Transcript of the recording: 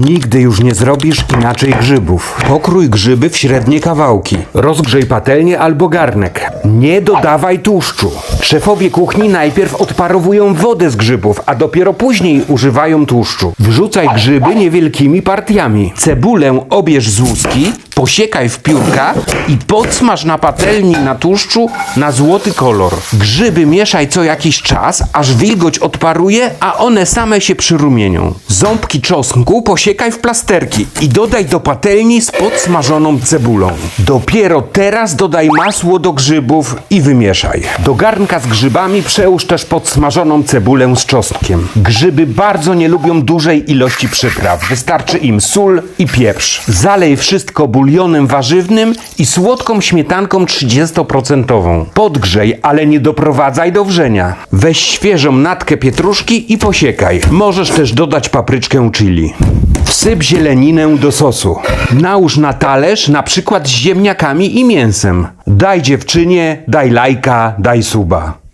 Nigdy już nie zrobisz inaczej grzybów. Pokrój grzyby w średnie kawałki. Rozgrzej patelnię albo garnek. Nie dodawaj tłuszczu. Szefowie kuchni najpierw odparowują wodę z grzybów, a dopiero później używają tłuszczu. Wrzucaj grzyby niewielkimi partiami. Cebulę obierz z łuski, posiekaj w piórka i podsmaż na patelni na tłuszczu na złoty kolor. Grzyby mieszaj co jakiś czas, aż wilgoć odparuje, a one same się przyrumienią. Ząbki czosnku posiekaj w plasterki i dodaj do patelni z podsmażoną cebulą. Dopiero teraz dodaj masło do grzybów i wymieszaj. Do garnka z grzybami przełóż też podsmażoną cebulę z czosnkiem. Grzyby bardzo nie lubią dużej ilości przypraw. Wystarczy im sól i pieprz. Zalej wszystko bulionem warzywnym i słodką śmietanką 30%. Podgrzej, ale nie doprowadzaj do wrzenia. Weź świeżą natkę pietruszki i posiekaj. Możesz też dodać papryczkę chili. Wsyp zieleninę do sosu. Nałóż na talerz, na przykład z ziemniakami i mięsem. Daj dziewczynie, daj lajka, daj suba.